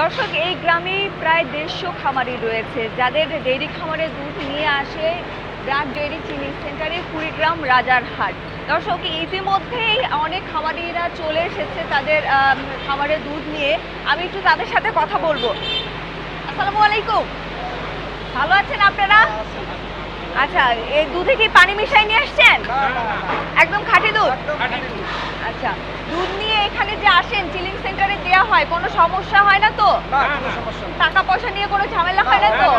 দর্শক, এই গ্রামে প্রায় দেড়শো খামারি রয়েছে। যাদের ডেইরি খামারে দুধ নিয়ে আসে ব্রাক ডেইরি চিনি সেন্টারে কুড়িগ্রাম রাজারহাট দর্শক, ইতিমধ্যেই অনেক খামারিরা চলে এসেছে তাদের খামারে দুধ নিয়ে। আমি একটু তাদের সাথে কথা বলব। আসসালামু আলাইকুম। ভালো আছেন আপনারা? আচ্ছা এই দুধে কি পানি মিশাই নিয়ে আসছেন? একদম খাঁটি দুধ? আচ্ছা দুধ নিয়ে এখানে যে আসেন চিলিং সেন্টারে দেওয়া হয় কোনো সমস্যা হয় না তো? টাকা পয়সা নিয়ে কোনো ঝামেলা হয় না তো?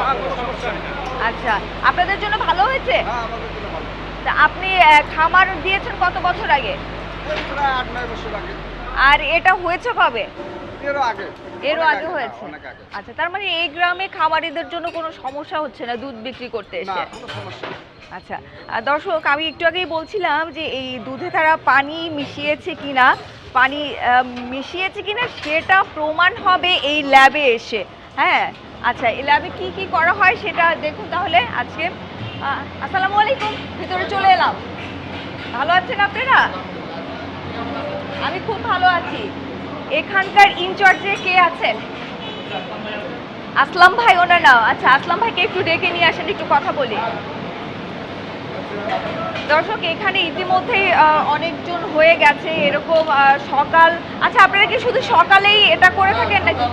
আচ্ছা আপনাদের জন্য ভালো হয়েছে? তা আপনি খামার দিয়েছেন কত বছর আগে? আর এটা হয়েছে কবে? এরও আগে হয়েছে। আচ্ছা তার মানে এই গ্রামে খামারিদের জন্য কোনো সমস্যা হচ্ছে না? দুধ বিক্রি করতে এসে? আচ্ছা আর দর্শক আমি একটু আগেই বলছিলাম যে এই দুধে তারা পানি মিশিয়েছে কিনা? পানি মিশিয়েছে কিনা সেটা প্রমাণ হবে এই ল্যাবে এসে। হ্যাঁ আচ্ছা এই ল্যাবে কি কি করা হয় সেটা দেখুন তাহলে আজকে। আসসালামু আলাইকুম ভিতরে চলে এলাম। ভালো আছেন আপনারা? আমি খুব ভালো আছি। এখানকার ইনচার্জে কে আছেন? আসলাম ভাই ওনার নাম। আচ্ছা আসলাম ভাইকে একটু ডেকে নিয়ে আসেন একটু কথা বলি। দর্শক এখানে ইতিমধ্যেই অনেকজন হয়ে গেছে এরকম সকাল। আচ্ছা আপনারা কি শুধু সকালেই এটা করে থাকেন নাকি?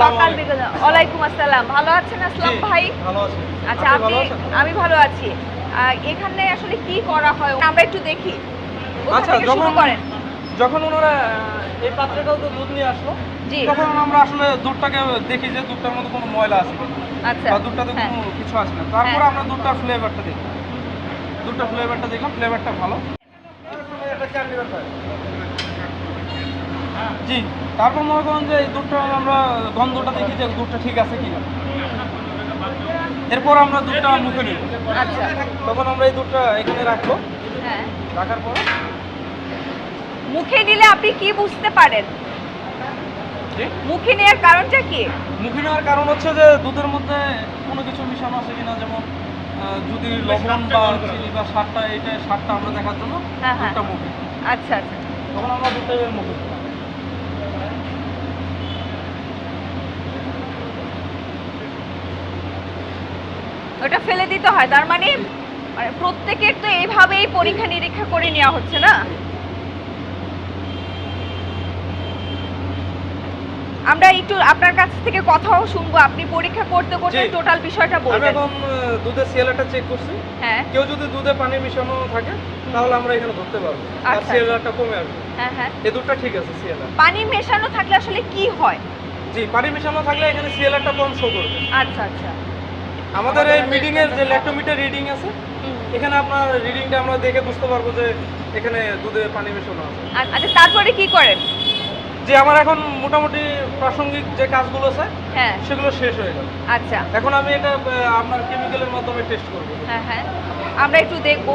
সকাল বিকেল। ওয়ালাইকুম আসসালাম। ভালো আছেন আসলাম ভাই? আচ্ছা আপনি আমি ভালো আছি। এখানে আসলে কি করা হয়? আমরা একটু দেখি। আচ্ছা শুরু যখন করেন? যখন ওনারা এই পাত্রটাও তো দুধ নিয়ে আসলো জি। তখন আমরা আসলে দুধটাকে দেখি যে দুধটার মধ্যে কোনো ময়লা আছে। আচ্ছা বা দুধটাতে হ্যাঁ। কোনো কিছু আছে না তারপরে হ্যাঁ। আমরা দুধটার ফ্লেভারটা দেখি। দুধটা ফ্লেভারটা দেখলাম ফ্লেভারটা ভালো। জি তারপর মনে করেন যে দুধটা আমরা গন্ধটা দেখি যে দুধটা ঠিক আছে কিনা। এরপর আমরা দুধটা মুখে নিব আচ্ছা। তখন আমরা এই দুধটা এখানে রাখব। হ্যাঁ। রাখার পর মুখে নিলে আপনি কি বুঝতে পারেন? মুখে নেওয়ার কারণটা কি? মুখে নেওয়ার কারণ হচ্ছে যে দুধের মধ্যে কোনো কিছু মিশানো আছে কিনা যেমন যদি লবণ বা চিনি বা সারটা এটা সারটা আমরা দেখার জন্য হ্যাঁ, হ্যাঁ। দুধটা মুখে। আচ্ছা আচ্ছা। তখন আমরা দুধটা মুখে ওটা ফেলে দিতে হয় তার মানে মানে প্রত্যেকের তো এইভাবেই পরীক্ষা নিরীক্ষা করে নেওয়া হচ্ছে না? আমরা একটু আপনার কাছ থেকে কথাও শুনব আপনি পরীক্ষা করতে করতে টোটাল বিষয়টা আমি বলবেন। এখন দুধের সিএলআরটা চেক করছি। হ্যাঁ। কেউ যদি দুধে পানি মিশানো থাকে তাহলে আমরা এখানে ধরতে পারব। আর আচ্ছা। সিএলআরটা কমে আসবে। হ্যাঁ হ্যাঁ। এই দুধটা ঠিক আছে সিএলআর পানি মেশানো থাকলে আসলে কি হয়? জি পানি মেশানো থাকলে এখানে সিএলআরটা কম শো করবে। আচ্ছা আচ্ছা। আমাদের এই মিটিং এর যে ল্যাক্টোমিটার রিডিং আছে এখানে আপনার রিডিংটা আমরা দেখে বুঝতে পারব যে এখানে দুধে পানি মেশানো আছে। আচ্ছা তারপরে কি করেন? যে আমার এখন মোটামুটি প্রাসঙ্গিক যে কাজগুলো আছে হ্যাঁ। সেগুলো শেষ হয়ে গেল। আচ্ছা। এখন আমি এটা আপনার কেমিক্যালের মাধ্যমে টেস্ট করব। হ্যাঁ হ্যাঁ। আমরা একটু দেখব।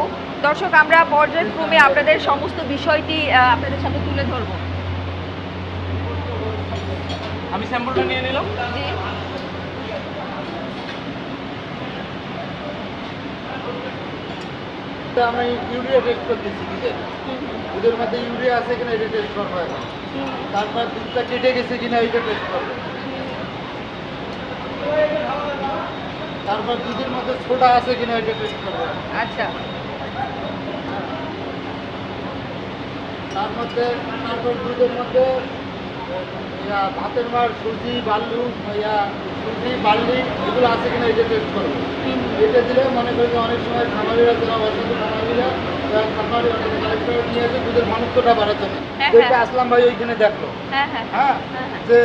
দর্শক আমরা পর্যায়ক্রমে আপনাদের সমস্ত বিষয়টি আপনাদের সাথে তুলে ধরব। আমি স্যাম্পলটা নিয়ে নিলাম। জি। তা আমি ইউরিয়া টেস্ট করতেছি বুঝলেন দুধের মধ্যে ইউরিয়া আছে কিনা এটা টেস্ট করব এখন। তারপর দুধটা কেটে গেছে কিনা এটা টেস্ট করব। তারপর দুধের মধ্যে ছোটা আছে কিনা এটা টেস্ট করব আচ্ছা। তার মধ্যে তারপর দুধের মধ্যে ইয়া, ভাতের মার সুজি বাল্লু ইয়া সুজি বাল্লি এগুলো আছে কিনা এটা টেস্ট করব এটা দিলে মনে করি যে অনেক সময় খামারিরা যারা অসাধু খামারিরা খামারি অনেক কালেক্ট করে নিয়ে আসে দুধের ঘনত্বটা বাড়ার জন্য। আসলাম ভাই ওইখানে দেখল হ্যাঁ হ্যাঁ। হ্যাঁ? হ্যাঁ। যে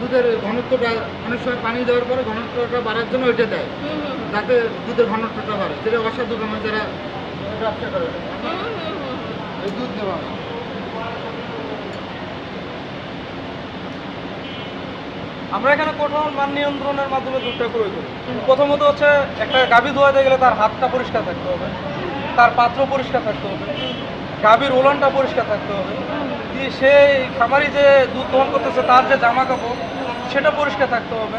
দুধের ঘনত্বটা অনেক সময় পানি দেওয়ার পরে ঘনত্বটা বাড়ার জন্য ওইটা দেয়। যাতে দুধের ঘনত্বটা বাড়ে। যেটা অসাধু খামার যারা ব্যবসা করে। দুধ দেওয়া আমরা এখানে কঠোর মান নিয়ন্ত্রণের মাধ্যমে দুধটা ক্রয় করি। প্রথমত হচ্ছে একটা গাভী ধোয়াতে গেলে তার হাতটা পরিষ্কার থাকতে হবে তার পাত্র পরিষ্কার থাকতে হবে গাভীর ওলানটা পরিষ্কার থাকতে হবে। দিয়ে সে খামারি যে দুধ দহন করতেছে তার যে জামা কাপড় সেটা পরিষ্কার থাকতে হবে।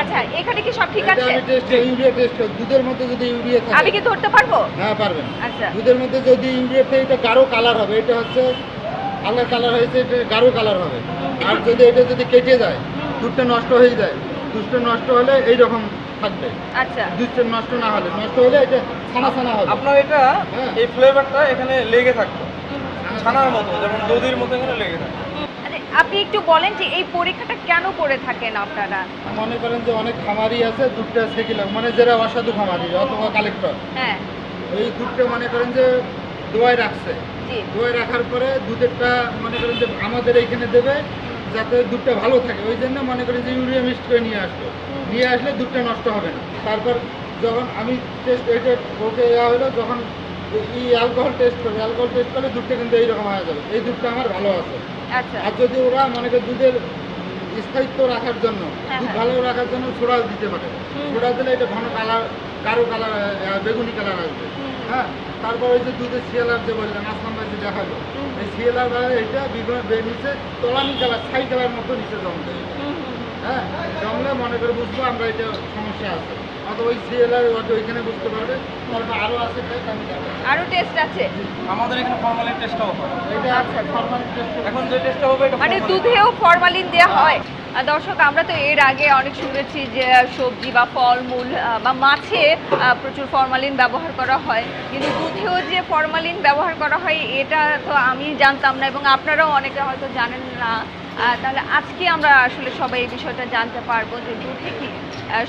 আচ্ছা এখানে কি সব ঠিক আছে? আমি টেস্ট ইউরিয়া টেস্ট করি দুধের মধ্যে যদি ইউরিয়া আমি কি ধরতে পারব? হ্যাঁ পারবেন আচ্ছা। দুধের মধ্যে যদি ইউরিয়া থাকে এটা গাঢ় কালার হবে। এটা হচ্ছে হালকা কালার হয়েছে এটা গাঢ় কালার হবে। আর যদি এটা যদি কেটে যায় দুধটা নষ্ট হয়ে যায়। দুধটা নষ্ট হলে এইরকম থাকবে। আচ্ছা। দুধটা নষ্ট না হলে নষ্ট হলে এটা ছানা ছানা হবে। আপনার এটা হ্যাঁ। এই ফ্লেভারটা এখানে লেগে থাকতো। ছানার মতো যেমন দধির মতো এখানে লেগে থাকে। আচ্ছা, আপনি একটু বলেন যে এই পরীক্ষাটা কেন করে থাকেন আপনারা? মনে করেন যে অনেক খামারি আছে দুধটা সেকিল মানে যারা অসাধু খামারি অথবা কালেক্টর হ্যাঁ। এই দুধটা মনে করেন যে দোয়ায় রাখছে। দোয়ায় রাখার পরে দুধেরটা মনে করেন যে আমাদের এইখানে দেবে যাতে দুধটা ভালো থাকে ওই জন্য মনে করেন যে ইউরিয়া মিক্সড করে নিয়ে আসলো। নিয়ে আসলে দুধটা নষ্ট হবে না। তারপর যখন আমি টেস্ট এটা ওকে ইয়া হলো যখন ই অ্যালকোহল টেস্ট করে অ্যালকোহল টেস্ট করলে দুধটা কিন্তু এইরকম হয়ে যাবে। এই দুধটা আমার ভালো আছে। আচ্ছা। আর যদি ওরা মনে করে দুধের স্থায়িত্ব রাখার জন্য হ্যাঁ, দুধ হ্যাঁ। ভালো রাখার জন্য সোডা দিতে পারে। সোডা দিলে এটা ঘন কালার গাঢ় কালার বেগুনি কালার আসবে। হ্যাঁ? তারপর ওই যে দুধের শিয়ালার যে বললেন আসলাম ভাই যে দেখাল সিএলআর এই শিয়ালার এটা বিভিন্ন নিচে তলানি কালার ছাই কালার মতো নিচে জমতে। হ্যাঁ জমলে মনে করে বুঝব আমরা এটা সমস্যা আছে। অথবা ওই শিয়ালার ওইখানে বুঝতে পারবে। তারপর আরও আছে test আমি দেখাবো। আরও টেস্ট আছে? আমাদের এখানে ফর্মালিন টেস্টটাও হয় এটা আচ্ছা, আচ্ছা। ফরমালিন টেস্ট এখন যে টেস্টটা হবে এটা মানে দুধেও ফরমালিন দেওয়া হয়। আর দর্শক আমরা তো এর আগে অনেক শুনেছি যে সবজি বা ফলমূল বা মাছে প্রচুর ফরমালিন ব্যবহার করা হয়। কিন্তু দুধেও যে ফরমালিন ব্যবহার করা হয় এটা তো আমি জানতাম না এবং আপনারাও অনেকে হয়তো জানেন না। তাহলে আজকে আমরা আসলে সবাই এই বিষয়টা জানতে পারব যে দুধে কি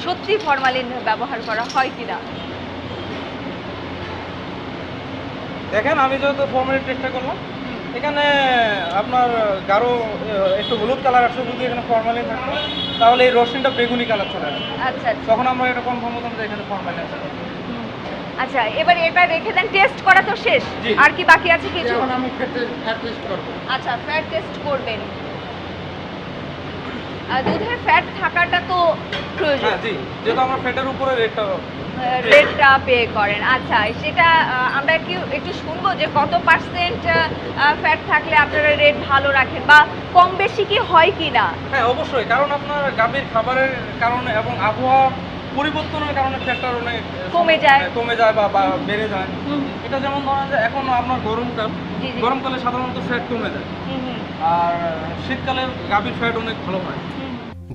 সত্যি ফরমালিন ব্যবহার করা হয় কিনা? দেখেন আমি যেহেতু ফর্মালিন টেস্টটা করলাম এখানে আপনার গাঢ় একটু হলুদ কালার আসছে যদি এখানে ফর্মালিন থাকতো তাহলে এই রসুনটা বেগুনি কালার চলে আসবে আচ্ছা আচ্ছা। তখন আমরা এটা কনফার্ম হতাম যে এখানে ফর্মালিন আছে। আচ্ছা এবার এটা রেখে দেন টেস্ট করা তো শেষ। আর কি বাকি আছে কিছু? এখন আমি ফ্যাট টেস্ট করব। আচ্ছা ফ্যাট টেস্ট করবেন। দুধে ফ্যাট থাকাটা তো প্রয়োজন। হ্যাঁ জি যেহেতু আমরা ফ্যাটের উপরে রেটটা রেটটা পে করেন। আচ্ছা সেটা আমরা কি একটু শুনব যে কত পার্সেন্ট ফ্যাট থাকলে আপনারা রেট ভালো রাখেন বা কম বেশি কি হয় কি না? হ্যাঁ অবশ্যই কারণ আপনার গাভীর খাবারের কারণে এবং আবহাওয়া পরিবর্তনের কারণে ফ্যাটটার অনেক কমে যায়। হ্যাঁ, কমে যায় বা বেড়ে যায়। এটা যেমন ধরেন যে এখন আপনার গরমকাল। গরমকালে সাধারণত ফ্যাট কমে যায়। আর শীতকালে গাভীর ফ্যাট অনেক ভালো হয়।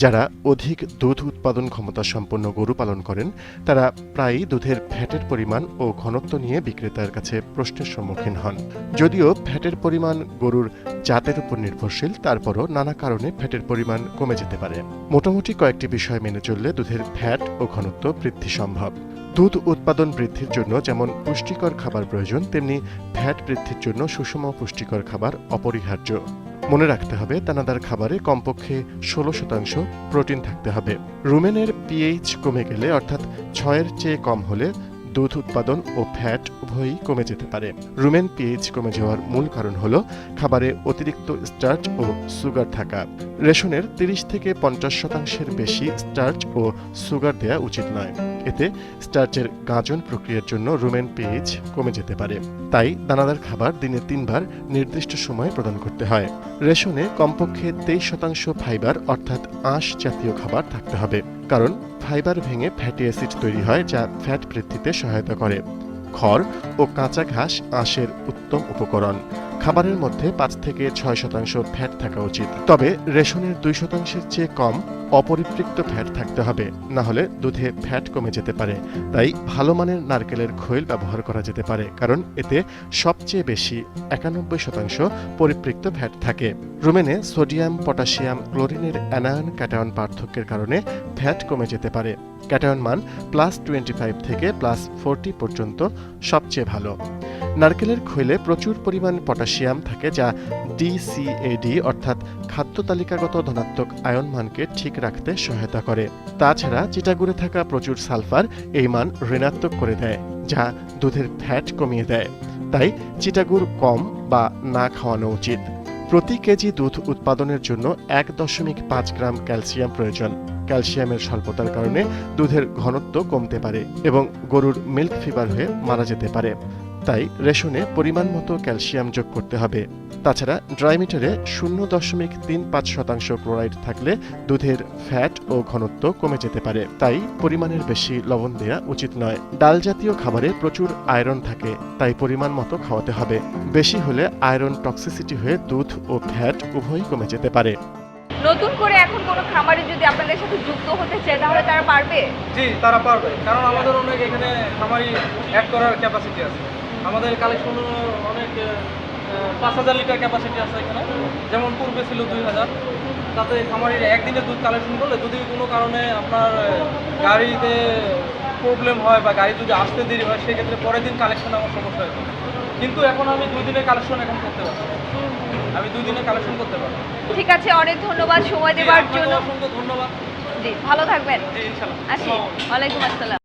যারা অধিক দুধ উৎপাদন ক্ষমতা সম্পন্ন গরু পালন করেন, তারা প্রায়ই দুধের ফ্যাটের পরিমাণ ও ঘনত্ব নিয়ে বিক্রেতার কাছে প্রশ্নের সম্মুখীন হন। যদিও ফ্যাটের পরিমাণ গরুর জাতের উপর নির্ভরশীল, তারপরও নানা কারণে ফ্যাটের পরিমাণ কমে যেতে পারে। মোটামুটি কয়েকটি বিষয় মেনে চললে দুধের ফ্যাট ও ঘনত্ব বৃদ্ধি সম্ভব। দুধ উৎপাদন বৃদ্ধির জন্য যেমন পুষ্টিকর খাবার প্রয়োজন, তেমনি ফ্যাট বৃদ্ধির জন্য সুষম পুষ্টিকর খাবার অপরিহার্য। মনে রাখতে হবে, দানাদার খাবারে কমপক্ষে ষোলো শতাংশ প্রোটিন থাকতে হবে। রুমেনের পিএইচ কমে গেলে, অর্থাৎ ছয়ের চেয়ে কম হলে দুধ উৎপাদন ও ফ্যাট উভয়ই কমে যেতে পারে। রুমেন পিএইচ কমে যাওয়ার মূল কারণ হল খাবারে অতিরিক্ত স্টার্চ ও সুগার থাকা। রেশনের তিরিশ থেকে পঞ্চাশ শতাংশের বেশি স্টার্চ ও সুগার দেওয়া উচিত নয়। এতে স্টার্চের গাজন প্রক্রিয়ার জন্য রুমেন পিএইচ কমে যেতে পারে। তাই দানাদার খাবার দিনে তিনবার নির্দিষ্ট সময়ে প্রদান করতে হয়। রেশনে কমপক্ষে তেইশ শতাংশ ফাইবার অর্থাৎ আঁশ জাতীয় খাবার থাকতে হবে। কারণ ফাইবার ভেঙে ফ্যাটি অ্যাসিড তৈরি হয় যা ফ্যাট বৃদ্ধিতে সহায়তা করে। খড় ও কাঁচা ঘাস আঁশের উত্তম উপকরণ। খাবারের মধ্যে পাঁচ থেকে ছয় শতাংশ ফ্যাট থাকা উচিত। তবে রেশনের দুই শতাংশের চেয়ে কম অপরিপৃক্ত ফ্যাট থাকতে হবে, না হলে দুধে ফ্যাট কমে যেতে পারে। তাই ভালো মানের নারকেলের খৈল ব্যবহার করা যেতে পারে, কারণ এতে সবচেয়ে বেশি একানব্বই শতাংশ পরিপৃক্ত ফ্যাট থাকে। রুমেনে সোডিয়াম, পটাশিয়াম, ক্লোরিনের অ্যানায়ন ক্যাটায়ন পার্থক্যের কারণে ফ্যাট কমে যেতে পারে। ক্যাটায়ন মান প্লাস টোয়েন্টি ফাইভ থেকে প্লাস ফোরটি পর্যন্ত সবচেয়ে ভালো। নারকেলের খৈলে প্রচুর পরিমাণ পটাশিয়াম থাকে যা ডিসিএডি অর্থাৎ খাদ্য তালিকাগত ধনাত্মক আয়ন মানকে ঠিক রাখতে সহায়তা করে। তাছাড়া চিটাগুড়ে থাকা প্রচুর সালফার এই মান ঋণাত্মক করে দেয়, যা দুধের ফ্যাট কমিয়ে দেয়। তাই চিটাগুড় কম বা না খাওয়ানো উচিত। প্রতি কেজি দুধ উৎপাদনের জন্য এক দশমিক পাঁচ গ্রাম ক্যালসিয়াম প্রয়োজন। ক্যালসিয়ামের স্বল্পতার কারণে দুধের ঘনত্ব কমতে পারে এবং গরুর মিল্ক ফিভার হয়ে মারা যেতে পারে। তাই রেশনে পরিমাণ মতো ক্যালসিয়াম যোগ করতে হবে। তাছাড়া ড্রাই মিটারে শূন্য দশমিক তিন পাঁচ শতাংশ ক্লোরাইড থাকলে দুধের ফ্যাট ও ঘনত্ব কমে যেতে পারে। তাই পরিমাণের বেশি লবণ দেওয়া উচিত নয়। ডাল জাতীয় খাবারে প্রচুর আয়রন থাকে তাই পরিমাণ মতো খাওয়াতে হবে। বেশি হলে আয়রন টক্সিসিটি হয়ে দুধ ও ফ্যাট উভয়ই কমে যেতে পারে। নতুন করে এখন কোনো খামারে যদি আপনাদের সাথে যুক্ত হতে চায় তাহলে তারা পারবে? জি তারা পারবে। কারণ আমাদের অনেক এখানে খামারি অ্যাড করার ক্যাপাসিটি আছে। আমাদের কালেকশন অনেক পাঁচ হাজার লিটার ক্যাপাসিটি আছে এখানে। যেমন পূর্বে ছিল দুই হাজার। তাতে খামারির একদিনে দুধ কালেকশন করলে যদি কোনো কারণে আপনার গাড়িতে প্রবলেম হয় বা গাড়ি যদি আসতে দেরি হয় সেক্ষেত্রে পরের দিন কালেকশন আমার সমস্যা হতো কিন্তু এখন আমি দুই দিনের কালেকশন এখন করতে পারছি। আমি দুই দিনে কালেকশন করতে পারব। ঠিক আছে অনেক ধন্যবাদ সময় দেওয়ার জন্য। অসংখ্য ধন্যবাদ। জি ভালো থাকবেন। জি ইনশাল্লাহ। আসি। ওয়ালাইকুম আসসালাম।